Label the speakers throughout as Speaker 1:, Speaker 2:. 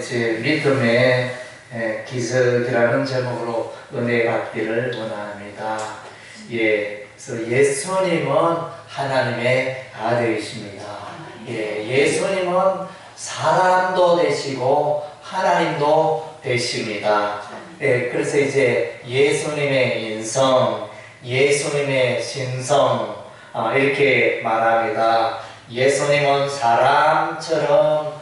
Speaker 1: 이제 예, 기적이라는 제목으로 은혜 받기를 원합니다. 예, 그래서 예수님은 하나님의 아들이십니다. 예, 예수님은 사람도 되시고 하나님도 되십니다. 예, 그래서 이제 예수님의 인성, 예수님의 신성 아, 이렇게 말합니다. 예수님은 사람처럼 예,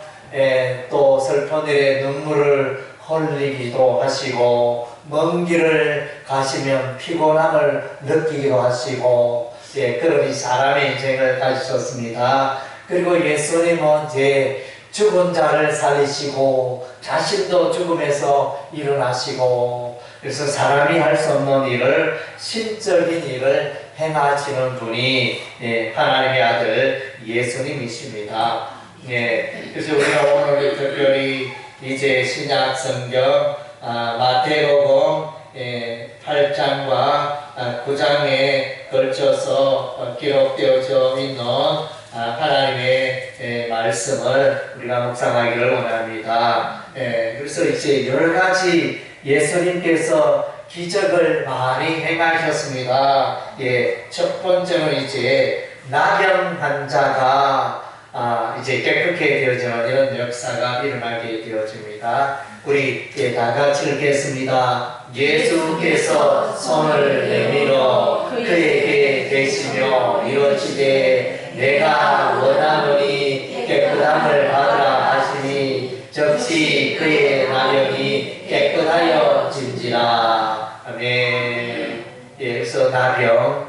Speaker 1: 또 슬픈 일에 눈물을 흘리기도 하시고 먼 길을 가시면 피곤함을 느끼기도 하시고 예, 이 사람의 인생을 가지셨습니다. 그리고 예수님은 이제 죽은 자를 살리시고 자신도 죽음에서 일어나시고 그래서 사람이 할 수 없는 일을 신적인 일을 행하시는 분이 예, 하나님의 아들 예수님이십니다. 예, 그래서 우리가 오늘 특별히 이제 신약 성경 아, 마태복음 예, 8장과 아, 9장에 걸쳐서 어, 기록되어져 있는 아, 하나님의 예, 말씀을 우리가 묵상하기를 원합니다. 예, 그래서 이제 여러 가지 예수님께서 기적을 많이 행하셨습니다. 예, 첫 번째는 이제 나병 환자가 아, 이제 깨끗게 되어지는 이런 역사가 일어나게 되어집니다. 우리 예, 다 같이 읽겠습니다. 예수께서 손을 내밀어 그에게 대시며 이르시되 내가 원하노니 깨끗함을 받으라 하시니 즉시 그의 나병이 깨끗하여 진지라. 아멘. 예, 그래서 나병,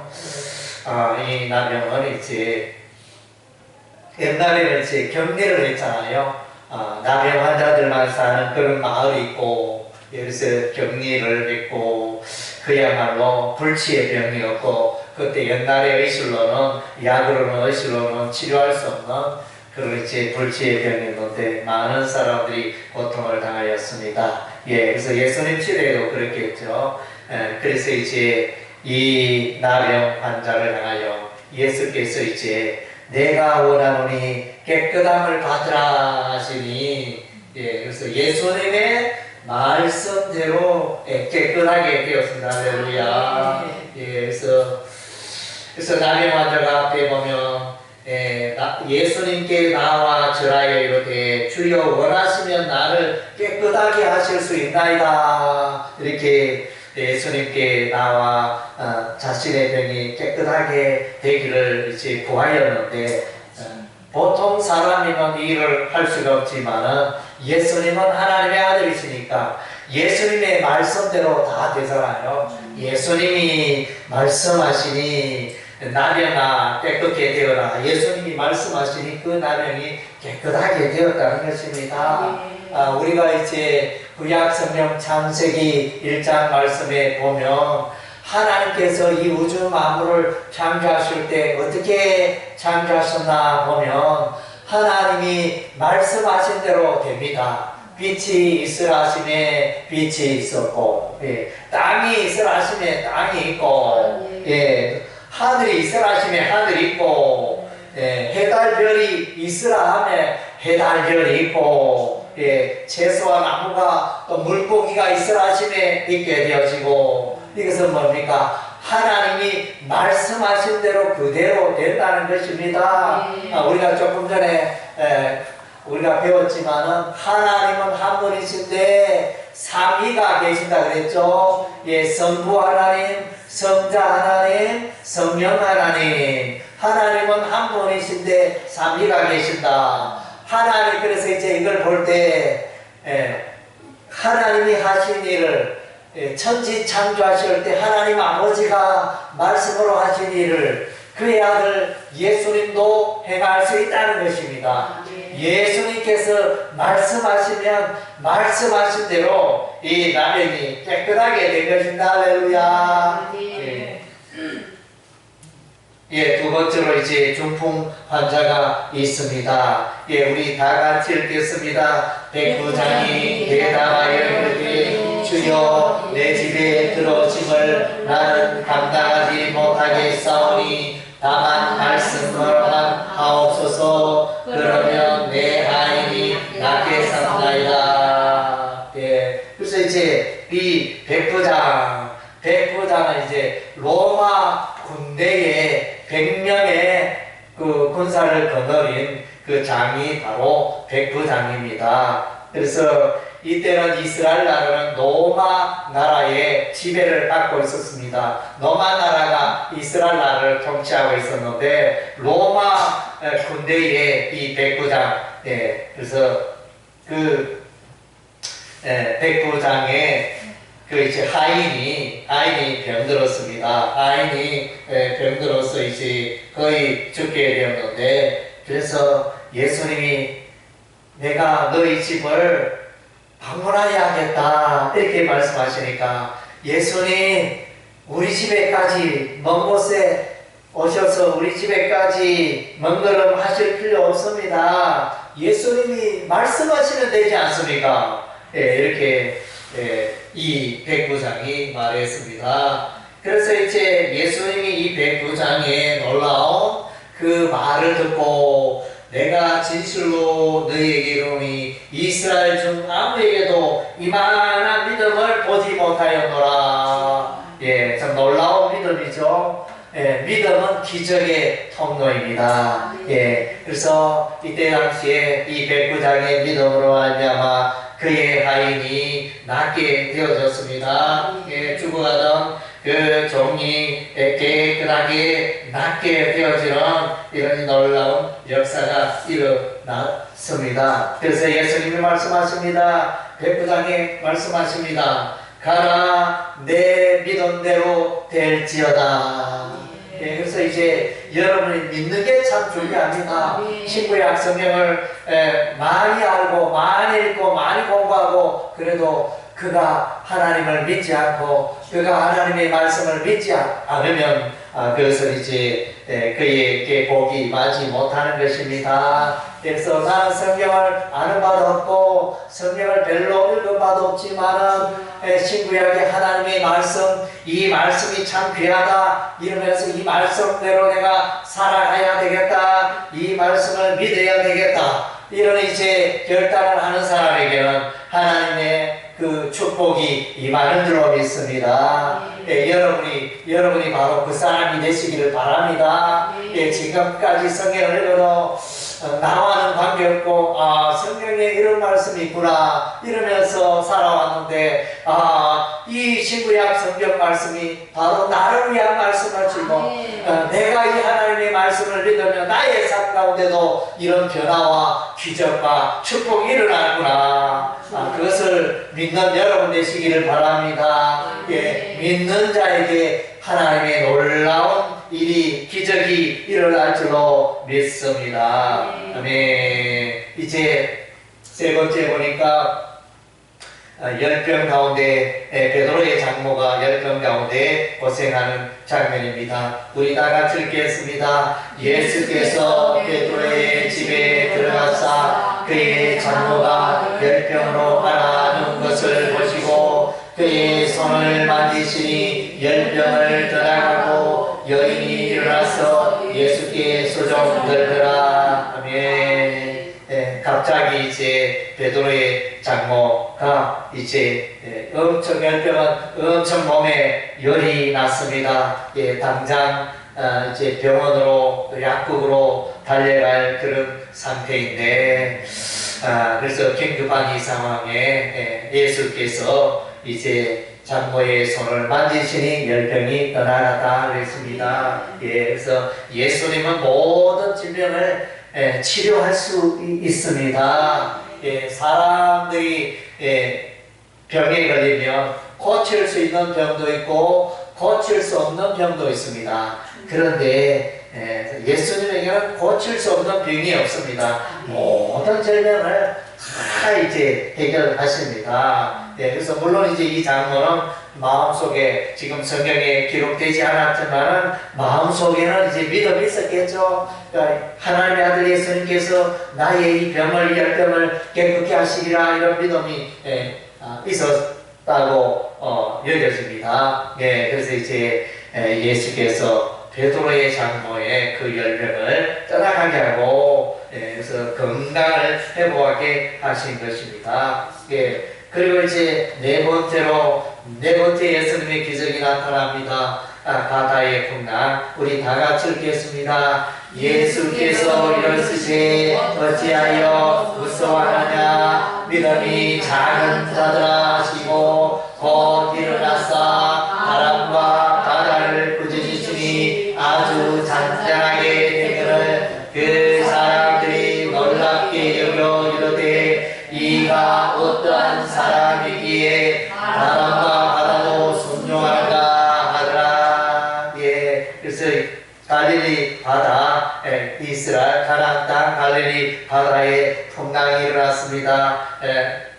Speaker 1: 아, 이 나병은 이제 옛날에는 이제 격리를 했잖아요. 아, 나병 환자들만 사는 그런 마을이 있고, 여기서 격리를 했고, 그야말로 불치의 병이었고, 그때 옛날의 의술로는, 약으로는 의술로는 치료할 수 없는 그런 이제 불치의 병이었는데, 많은 사람들이 고통을 당하였습니다. 예, 그래서 예수님 시대에도 그렇게 했죠. 예, 그래서 이제 이 나병 환자를 향하여 예수께서 이제 내가 원하노니 깨끗함을 받으라 하시니 예, 그래서 예수님의 말씀대로 예, 깨끗하게 되었습니다. 할렐루야. 예, 그래서 그래서 나병 환자가 앞에 보면 예, 나- 예수님께 나와 절하여 이렇게 주여 원하시면 나를 깨끗하게 하실 수 있나이다 이렇게 예수님께 나와 어, 자신의 병이 깨끗하게 되기를 이제 구하였는데 어, 보통 사람이면 이 일을 할 수가 없지만은 예수님은 하나님의 아들이시니까 예수님의 말씀대로 다 되잖아요. 예수님이 말씀하시니 나병아 깨끗게 되어라. 예수님이 말씀하시니 그 나병이 깨끗하게 되었다는 것입니다. 아, 우리가 이제 구약 성경 창세기 1장 말씀에 보면 하나님께서 이 우주 만물을 창조하실 때 어떻게 창조하셨나 보면 하나님이 말씀하신 대로 됩니다. 빛이 있으라 하심에 빛이 있었고 예, 땅이 있으라 하심에 땅이 있고 예, 하늘이 있으라 하심에 하늘이 있고 예, 해달 별이 있으라 하면 해달 별이 있고 예, 채소와 나무가 또 물고기가 있으라 하심에 있게 되어지고 이것은 뭡니까? 하나님이 말씀하신 대로 그대로 된다는 것입니다.
Speaker 2: 네.
Speaker 1: 아, 우리가 조금 전에 에, 우리가 배웠지만은 하나님은 한 분이신데 삼위가 계신다 그랬죠. 예, 성부 하나님, 성자 하나님, 성령 하나님. 하나님은 한 분이신데 삼위가 계신다. 하나님 그래서 이제 이걸 볼 때 하나님이 하신 일을 예, 천지 창조하실 때 하나님 아버지가 말씀으로 하신 일을 그의 아들 예수님도 행할 수 있다는 것입니다. 예수님께서 말씀하시면 말씀하신 대로 이 나병이 깨끗하게 된 것입니다. 할렐루야. 예. 예, 두 번째로 이제 중풍 환자가 있습니다. 예, 우리 다 같이 읽겠습니다. 백부장이 대답하여 이르되 주여 내 집에 들어오심을 나는 감당하지 못하겠사오니 다만 말씀만 그래서 이때는 이스라엘 나라는 로마 나라의 지배를 받고 있었습니다. 로마 나라가 이스라엘 나라를 통치하고 있었는데 로마 군대의 이 백부장, 예, 그래서 그 예, 백부장의 그 이제 하인이 하인이 병들었습니다. 하인이 예, 병들어서 이제 거의 죽게 되었는데 그래서 예수님이 내가 너희 집을 방문하야겠다 이렇게 말씀하시니까 예수님 우리 집에까지 먼 곳에 오셔서 우리 집에까지 먼 걸음 하실 필요 없습니다. 예수님이 말씀하시면 되지 않습니까? 예, 이렇게 예, 이 백부장이 말했습니다. 그래서 이제 예수님이 이 백부장의 놀라운 그 말을 듣고 내가 진실로 너희에게 이르노니 이스라엘 중 아무에게도 이만한 믿음을 보지 못하였노라. 예, 참 놀라운 믿음이죠. 예, 믿음은 기적의 통로입니다. 예, 그래서 이때 당시에 이 백부장의 믿음으로 말미암아 그의 하인이 낫게 되어졌습니다. 예, 죽어가던 그 종이 깨끗하게 낫게 되어지는 이런 놀라운 역사가 일어났습니다. 그래서 예수님이 말씀하십니다. 백부장이 말씀하십니다. 가라 내 믿음대로 될지어다. 예, 그래서 이제 여러분이 믿는 게 참 중요합니다. 신구약 성경을 에, 많이 알고 많이 읽고 많이 공부하고 그래도 그가 하나님을 믿지 않고 그가 하나님의 말씀을 믿지 않으면 아, 그것을 이제 에, 그에게 복이 임하지 못하는 것입니다. 그래서 나는 성경을 아는 바도 없고 성경을 별로 읽은 바도 없지만은 에, 신구약의 하나님의 말씀 이 말씀이 참 귀하다 이러면서 이 말씀대로 내가 살아가야 되겠다 이 말씀을 믿어야 되겠다 이런 이제 결단을 하는 사람에게는 하나님의 그 축복이 임하는 줄로 믿습니다. 예, 여러분이 여러분이 바로 그 사람이 되시기를 바랍니다. 예, 지금까지 성경을 읽어도 어, 나와는 관계없고 아 성경에 이런 말씀이 있구나 이러면서 살아왔는데 아이 신구약 성경 말씀이 바로 나를 위한 말씀을 주고 어, 내가 이 하나님의 말씀을 믿으면 나의 삶 가운데도 이런 변화와 기적과 축복이 일어나구나 아, 그것을 믿는 여러분 되시기를 바랍니다. 예, 믿는 자에게 하나님의 놀라운 일이 기적이 일어날 줄로 믿습니다. 아멘. 이제 세 번째 보니까 아, 열병 가운데 에, 베드로의 장모가 열병 가운데 고생하는 장면입니다. 우리 다 같이 읽겠습니다. 예수께서 베드로의 집에 들어가사 그의 장모가 열병으로 앓아는 것을 보시고 그의 손을 만지시니 열병을 떠나가고 여인이 일어나서 예수께 소정 들더라. 아멘. 예, 갑자기 이제 베드로의 장모가 이제 예, 엄청 열병은 엄청 몸에 열이 났습니다. 예, 당장 아, 이제 병원으로 약국으로 달려갈 그런 상태인데 아, 그래서 긴급한 이 상황에 예, 예수께서 이제 장모의 손을 만지시니 열병이 떠나갔다 그랬습니다. 예, 그래서 예수님은 모든 질병을 예, 치료할 수 이- 있습니다. 예, 사람들이 예, 병에 걸리면 고칠 수 있는 병도 있고 고칠 수 없는 병도 있습니다. 그런데 예, 예수님에게는 고칠 수 없는 병이 없습니다. 모든 질병을 다 이제 해결하십니다. 예, 그래서 물론 이제 이 장모는 마음속에 지금 성경에 기록되지 않았지만은 마음속에는 이제 믿음이 있었겠죠. 그러니까 하나님의 아들 예수님께서 나의 이 병을 열병을 깨끗게 하시리라 이런 믿음이 예, 아, 있었다고 어, 여겨집니다. 예, 그래서 이제 예, 예수께서 베드로의 장모의 그 열병을 떠나가게 하고 예, 그래서 건강을 회복하게 하신 것입니다. 예, 그리고 이제 네 번째로 네 번째 예수님의 기적이 나타납니다. 아, 바다의 풍랑 우리 다 같이 읽겠습니다. 예수께서 이르시되 어찌하여 무서워하느냐 믿음이 작은 자들아 하시고 곧 일어나사 바람과 바다 예, 이스라엘 가나안 땅 갈릴리 바다에 풍랑이 일어났습니다 예,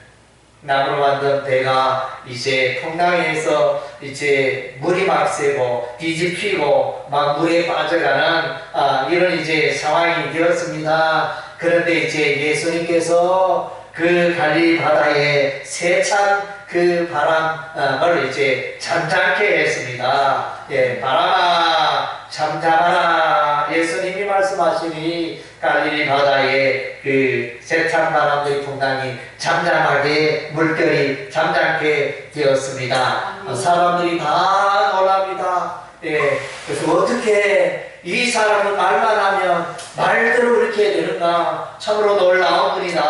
Speaker 1: 나무로 만든 배가 이제 풍랑에서 이제 물이 막 새고 뒤집히고 막 물에 빠져가는 아, 이런 이제 상황이 되었습니다. 그런데 이제 예수님께서 그 갈리 바다에 세찬 그 바람을 이제 잠잠케 했습니다. 예, 바람아 잠잠하라. 예수님이 말씀하시니 갈릴리 바다에 그 세찬 바람들이 풍랑이 잠잠하게 물결이 잠잠게 되었습니다. 어, 사람들이 다 놀랍니다. 예, 그래서 어떻게 이 사람은 말만 하면 말대로 이렇게 되는가 참으로 놀라운 분이다.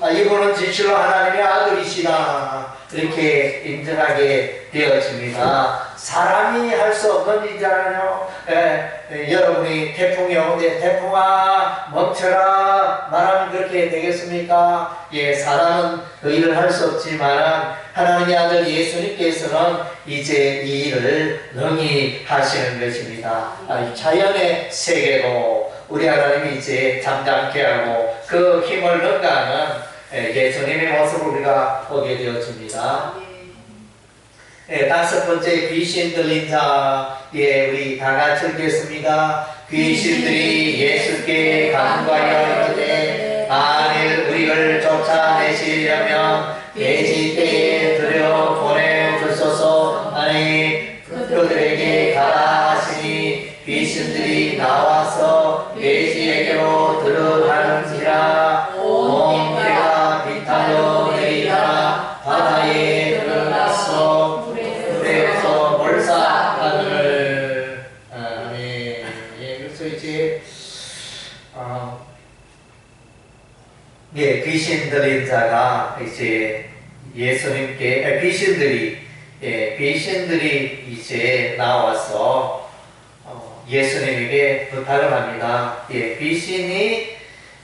Speaker 1: 아, 이분은 진실로 하나님의 아들이시다. 이렇게 인정하게 되어집니다. 사람이 할 수 없는 일이잖아요. 예, 예, 여러분이 태풍이 오는데 태풍아 멈춰라 말하면 그렇게 되겠습니까? 예, 사람은 그 일을 할 수 없지만 하나님의 아들 예수님께서는 이제 이 일을 능히 하시는 것입니다. 아, 이 자연의 세계로 우리 하나님이 이제 잠잠케 하고 그 힘을 능가하는 예, 예수님의 모습을 우리가 보게 되어집니다. 예, 다섯 번째 귀신 들린 자, 예, 우리 다 같이 읽겠습니다. 귀신들이 예수께 간과하여 이르되 만일 우리를 쫓아내시려면 돼지떼 자가 이제 예수님께 아, 귀신들이 예 귀신들이 이제 나와서 어, 예수님에게 부탁을 합니다. 예 귀신이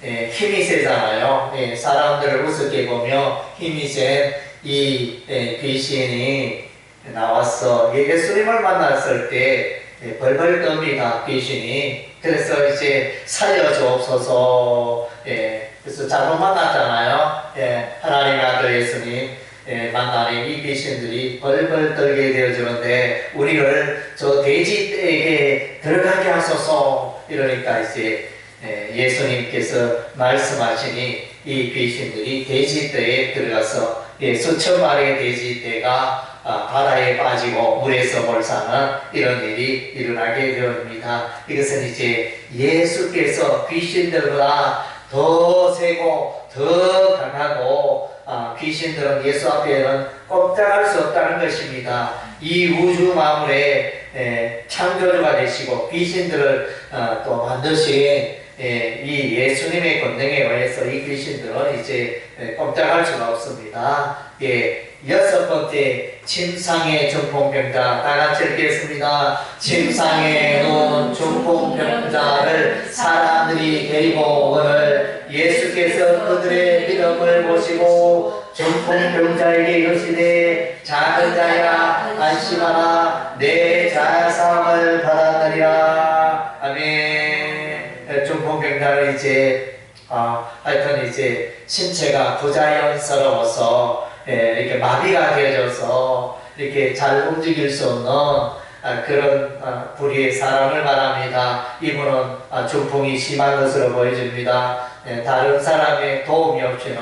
Speaker 1: 예, 힘이 세잖아요. 예, 사람들을 우습게 보며 힘이 센이 예, 귀신이 나왔어. 예, 예수님을 만났을 때 예, 벌벌 떱니다. 귀신이. 그래서 이제 살려주옵소서. 예, 그래서 잘못 만났잖아요. 예, 하나님 아들 예수님. 예, 만나니 이 귀신들이 벌벌 떨게 되어지는데 우리를 저 돼지떼에게 들어가게 하소서 이러니까 이제 예, 예수님께서 말씀하시니 이 귀신들이 돼지떼에 들어가서 예, 수천 마리의 돼지떼가 아, 바다에 빠지고 물에서 몰사는 이런 일이 일어나게 되옵니다. 이것은 이제 예수께서 귀신들보다 더 세고 더 강하고 아, 귀신들은 예수 앞에는 꼼짝할 수 없다는 것입니다. 이 우주 만물의 에, 창조주가 되시고 귀신들을 아, 또 예, 이 예수님의 권능에 의해서 이 귀신들은 이제 예, 꼼짝할 수가 없습니다. 예, 여섯 번째 침상의 중풍병자 다 같이 읽겠습니다. 침상에 누운 중풍병자를 사람들이 데리고 오늘 예수께서 그들의 믿음을 보시고 중풍병자에게 이르시되 작은 자야 안심하라 내 자사함을 받았느니라 중풍병자는 이제 아, 하여튼 이제 신체가 부자연스러워서 예, 이렇게 마비가 되어져서 이렇게 잘 움직일 수 없는 아, 그런 아, 불의의 사람을 말합니다. 이분은 아, 중풍이 심한 것으로 보여집니다. 예, 다른 사람의 도움이 없이는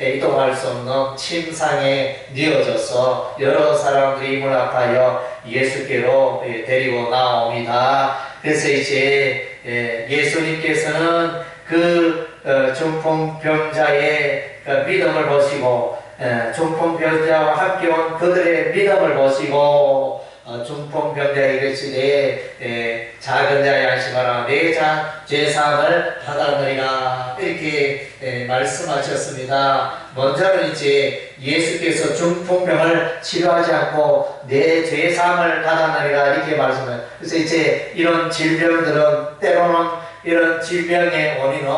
Speaker 1: 예, 이동할 수 없는 침상에 뉘어져서 여러 사람들이 이물 아파여 예수께로 예, 데리고 나옵니다. 그래서 이제 예, 예수님께서는 그 어, 중풍병자의 그 믿음을 보시고 에, 중풍 병자와 함께 온 그들의 믿음을 보시고 어, 중풍 병자에 이르시되 에, 작은 자의 안심하라 내 자 죄사함을 받아들이라 이렇게 에, 말씀하셨습니다. 먼저는 이제 예수께서 중풍병을 치료하지 않고 내 죄사함을 받아들이라 이렇게 말씀해요. 그래서 이제 이런 질병들은 때로는 이런 질병의 원인은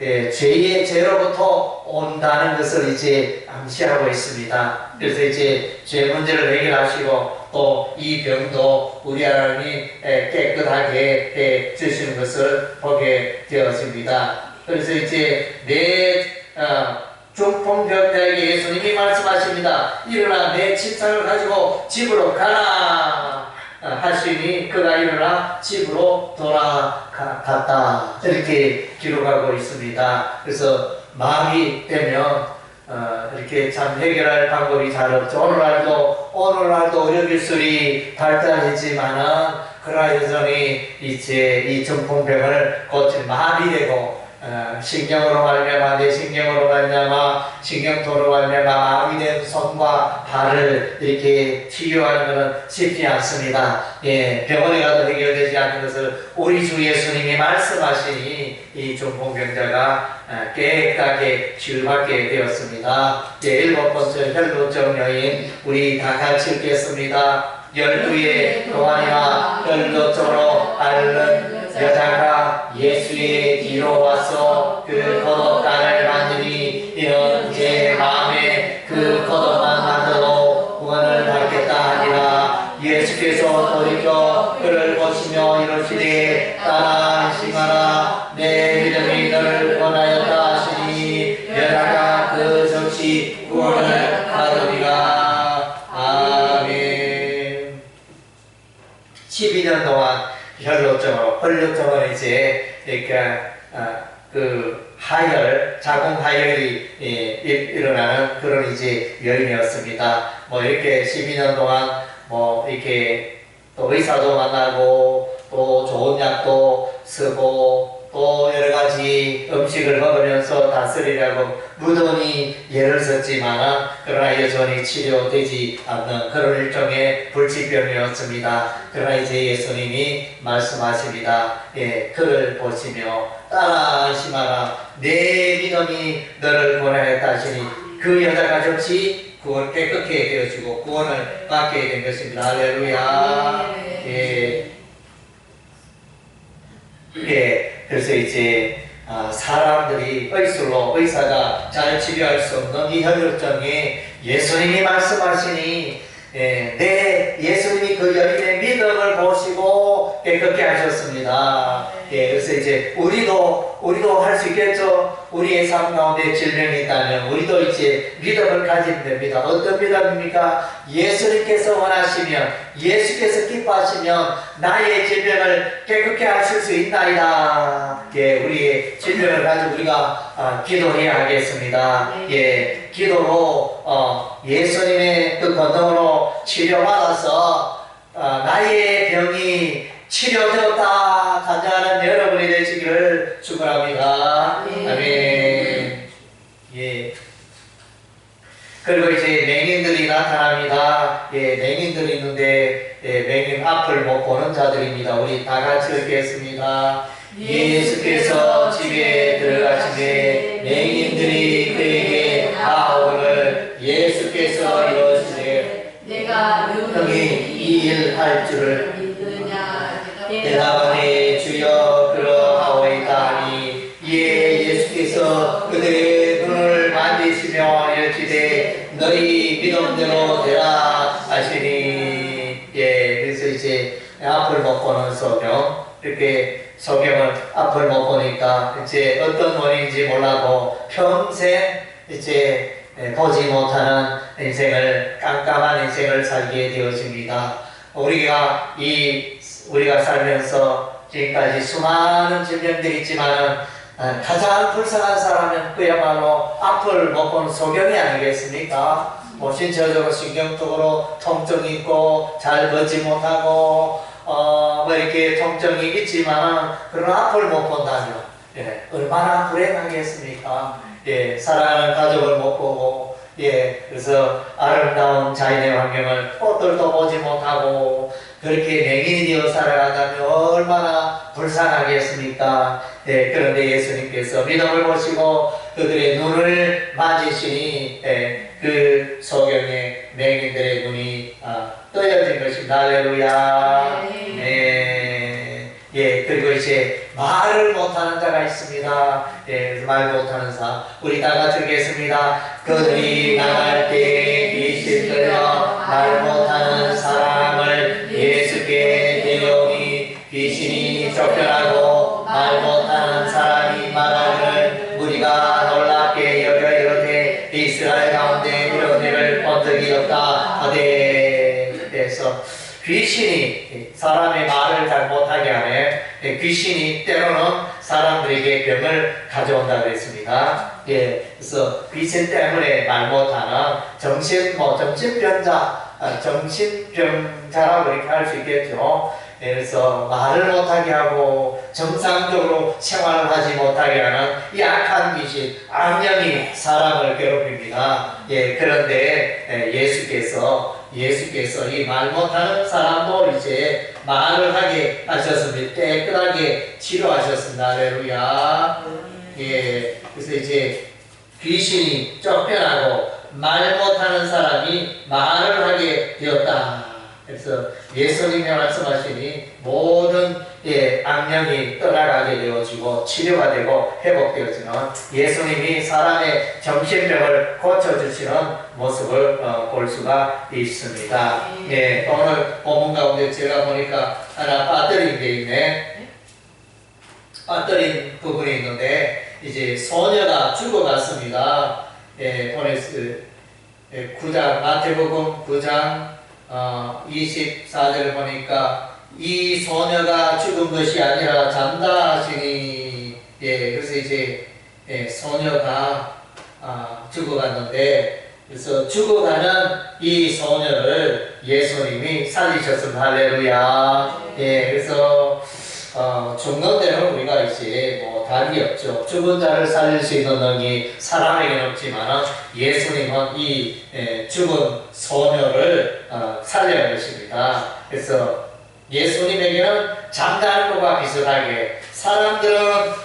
Speaker 1: 예, 죄의 죄로부터 온다는 것을 이제 암시하고 있습니다. 그래서 이제 죄 문제를 해결하시고 또 이 병도 우리 하나님이 예, 깨끗하게 해 주시는 것을 보게 되었습니다. 그래서 이제 내 어, 중풍병자에게 예수님이 말씀하십니다. 일어나 내 침상을 가지고 집으로 가라. 어, 하시니 그가 일어나 집으로 돌아갔다. 이렇게 기록하고 있습니다. 그래서 마음이 되면 어, 이렇게 참 해결할 방법이 잘 없죠. 오늘날도 오늘날도 의료 기술이 발달했지만은 그러나 여전히 이제 이 중풍병을 고칠 마음이 되고 어, 신경으로 말미암아 내 신경으로 말미암아 신경토로 말미암아 마음이 된 손과 발을 이렇게 치유하는 것은 쉽지 않습니다. 예, 병원에 가도 해결되지 않는 것을 우리 주 예수님이 말씀하시니 이 중풍병자가 어, 깨끗하게 치유받게 되었습니다. 예, 일곱 번째 혈루증 여인 우리 다 같이 읽겠습니다. 열두의 교환이와 혈루증으로 앓는 여자가 예수의 뒤로 와서 그 겉옷단을 혈로증으로 혈로증은 이제 그러니까 아, 그 하열 자궁 하열이 예, 일- 일어나는 그런 이제 여인이었습니다. 뭐 이렇게 12년 동안 뭐 이렇게 또 의사도 만나고 또 좋은 약도 쓰고 또 여러 가지 음식을 먹으면서 다스리려고 무던히 예를 썼지만 그러나 여전히 치료되지 않는 그런 일종의 불치병이었습니다. 그러나 이제 예수님이 말씀하십니다. 예, 그를 보시며 따라 안심하라. 내 믿음이 너를 구원하였다 하시니 그 여자가 즉시 구원 깨끗게 되어지고 구원을 받게 된 것입니다. 할렐루야. 예. 예, 그래서 이제 아, 사람들이 의술로 의사가 잘 치료할 수 없는 이 혈류증에 예수님이 말씀하시니 예, 내 예수님이 그 여인의 믿음을 보시고 깨끗게 하셨습니다. 예, 그래서 이제 우리도 우리도 할 수 있겠죠. 우리의 삶 가운데 질병이 있다면 우리도 이제 믿음을 가지면 됩니다. 어떤 믿음입니까? 예수님께서 원하시면 예수께서 기뻐하시면 나의 질병을 깨끗게 하실 수 있나이다. 예, 우리의 질병을 가지고 우리가 아, 기도해야 하겠습니다. 예, 기도로 어, 예수님의 그 권능으로 치료받아서 어, 나의 병이 치료되었다 간증하는 여러분이 되시기를 축원합니다.
Speaker 2: 아멘.
Speaker 1: 아멘. 예. 그리고 이제 맹인들이 나타납니다. 예, 맹인들이 있는데 예, 맹인 앞을 못 보는 자들입니다. 우리 다 같이 읽겠습니다. 예수께서 집에 들어가시되 맹인들이 그에게 나오거늘 예수께서 이러시되
Speaker 2: 내가
Speaker 1: 너희 이일 할 줄을 대답하니 주여 그러하오이다 하니 이에 예수께서 그들의 눈을 만지시며 이르시되 너희 믿음대로 되라 하시니 예 그래서 이제 앞을 못 보는 소경 이렇게 소경을 앞을 못 보니까 이제 어떤 원인인지 몰라도 평생 이제 예, 보지 못하는 인생을 깜깜한 인생을 살게 되어집니다. 우리가 이 우리가 살면서 지금까지 수많은 질병들이 있지만은 어, 가장 불쌍한 사람은 그야말로 앞을 못 보는 소경이 아니겠습니까? 뭐 신체적으로 신경적으로 통증이 있고 잘 걷지 못하고 어 뭐 이렇게 통증이 있지만은 그런 앞을 못 본다면 예, 얼마나 불행하겠습니까? 예, 사랑하는 가족을 못 보고 예, 그래서 아름다운 자연의 환경을 꽃들도 보지 못하고 그렇게 맹인이 되어 살아간다면 얼마나 불쌍하겠습니까? 예, 그런데 예수님께서 믿음을 보시고 그들의 눈을 만지시니 예, 그 소경의 맹인들의 눈이 아, 떠여진 것입니다. 할렐루야.
Speaker 2: 네.
Speaker 1: 네. 예, 그리고 이제 말을 못하는 자가 있습니다. 예, 말 못하는 사. 우리 다 같이 읽겠습니다. 그들이 나갈 때 귀신 들려 말 못하는 사람을 귀신이 사람의 말을 잘 못하게 하네 귀신이 때로는 사람들에게 병을 가져온다 그랬습니다. 예, 그래서 귀신 때문에 말 못하는 정신 뭐 정신병자, 아, 정신병자라고 이렇게 할 수 있겠죠. 예, 그래서 말을 못하게 하고 정상적으로 생활을 하지 못하게 하는 이 악한 귀신, 악령이 사람을 괴롭힙니다. 예, 그런데 예, 예수께서 예수께서 이 말 못하는 사람도 이제 말을 하게 하셨습니다. 깨끗하게 치료하셨습니다. 할렐루야. 예, 그래서 이제 귀신이 쫓겨나고 말 못하는 사람이 말을 하게 되었다. 그래서 예수님이 말씀하시니 모든 예, 악령이 떠나가게 되어지고 치료가 되고 회복되어지는 예수님이 사람의 정신병을 고쳐주시는 모습을 어, 볼 수가 있습니다. 예, 오늘 본문 가운데 제가 보니까 하나 빠뜨린 게 있네. 빠뜨린 부분이 있는데 이제 소녀가 죽어갔습니다. 예, 예, 9장 마태복음 9장 어, 24절 보니까 이 소녀가 죽은 것이 아니라 잔다 하시니 예, 그래서 이제 예, 소녀가 아, 죽어갔는데 그래서 죽어가는 이 소녀를 예수님이 살리셨습니다. 할렐루야. 예, 그래서 어, 데는 우리가 이제 뭐 답이 없죠. 죽은 자를 살릴 수 있는 능이 사람에게는 없지만 예수님은 이 예, 죽은 소녀를 어, 살려야 것입니다. 그래서 예수님에게는 잠자는 것과 비슷하게 사람들은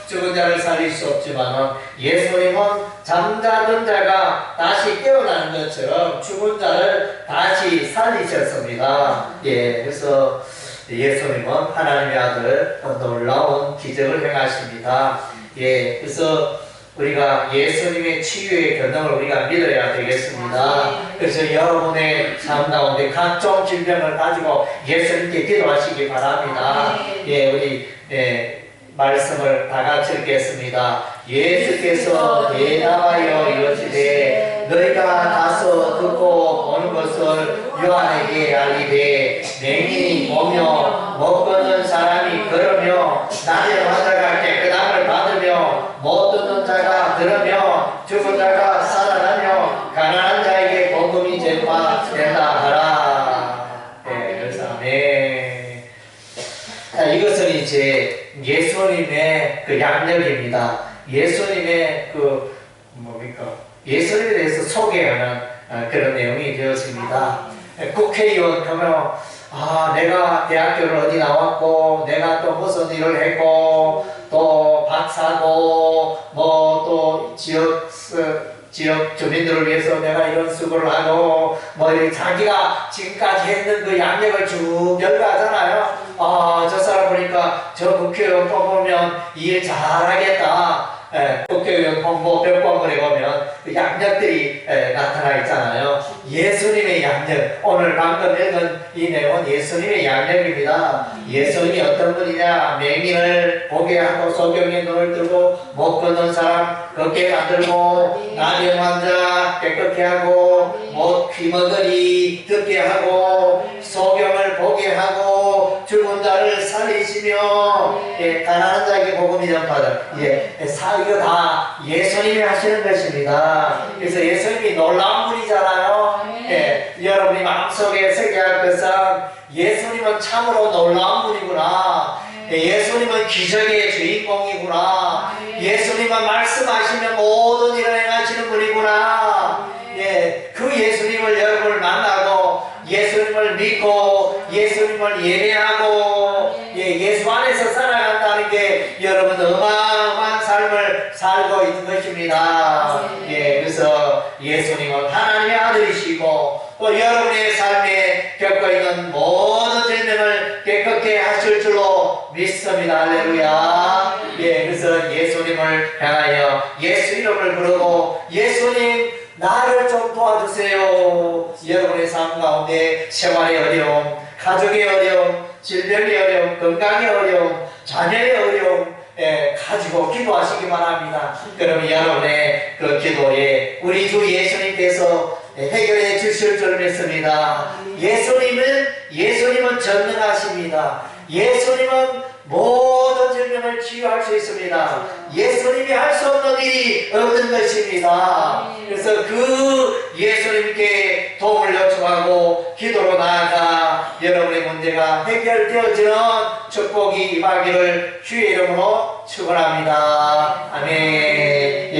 Speaker 1: 죽은 자를 살릴 수 없지만 예수님은 잠자던 자가 다시 깨어나는 것처럼 죽은 자를 다시 살리셨습니다. 예, 그래서 예수님은 하나님의 아들 놀라운 기적을 행하십니다. 예, 그래서 우리가 예수님의 치유의 권능을 우리가 믿어야 되겠습니다. 그래서 여러분의 삶 가운데 각종 질병을 가지고 예수님께 기도하시기 바랍니다. 예, 우리 예, 말씀을 다 같이 읽겠습니다. 예수께서 대답하여 이르시되 너희가 가서 듣고 보는 것을 요한에게 알리되 맹인이 보며 못 걷는 사람이 걸으며 나의 환자가 깨끗함을 받으며 못 듣는 자가 들으며 죽은 자가 살아나며 가난한 자에게 복음이 전파된다 하라. 네. 자, 이것은 이제 예수님의 그 양력입니다. 예수님의 그 뭡니까? 예수님에 대해서 소개하는 어, 그런 내용이 되었습니다. 국회의원 그러면 아 내가 대학교를 어디 나왔고 내가 또 무슨 일을 했고 또 박사고 뭐 또 지역 스- 지역 주민들을 위해서 내가 이런 수고를 하고 뭐 자기가 지금까지 했는 그 양력을 쭉 열거하잖아요. 아 저 사람 보니까 저 국회의원 뽑으면 일 잘하겠다. 예, 국회의원 홍보 벽광물에 보면 그 양력들이 예, 나타나 있잖아요. 예수님의 양력. 오늘 방금 읽은 이 내용은 예수님의 양력입니다. 예수님이 어떤 분이냐? 맹인을 보게 하고 소경의 눈을 뜨고 못 걷는 사람 걷게 만들고 나병 환자 깨끗게 하고 못 귀머거리 듣게 하고 소경을 보게 하고 죽은 자를 살리시며 예, 가난한 자에게 복음이 전파다. 예, 사 이거 다 예수님이 하시는 것입니다. 그래서 예수님이 놀라운 분이잖아요. 예, 여러분이 마음속에 새겨할 것은 예수님은 참으로 놀라운 분이구나. 예, 예수님은 기적의 주인공이구나. 예수님은 말씀하시면 모든 일을 행하시는 분이구나. 예, 예, 그 예수님을 여러분을 만나고 예수님을 믿고 예수님을 예배하고 여러분 어마어마한 삶을 살고 있는 것입니다. 예, 그래서 예수님은 하나님의 아들이시고 또 여러분의 삶에 겪고 있는 모든 질병을 깨끗게 하실 줄로 믿습니다. 할렐루야. 예, 그래서 예수님을 향하여 예수 이름을 부르고 예수님 나를 좀 도와주세요. 여러분의 삶 가운데 생활의 어려움, 가족의 어려움, 질병의 어려움, 건강의 어려움, 자녀의 어려움, 예, 가지고 기도하시기 바랍니다. 그러면 여러분의 그 기도에 우리 주 예수님께서 해결해 주실 줄 믿습니다. 예수님은, 예수님은 전능하십니다. 예수님은 모든 질병을 치유할 수 있습니다. 예수님이 할 수 없는 일이 없는 것입니다. 그래서 그 예수님께 도움을 요청하고 기도로 나아가 여러분의 문제가 해결되어지는 축복이 임하기를 주의 이름으로 축원합니다. 아멘.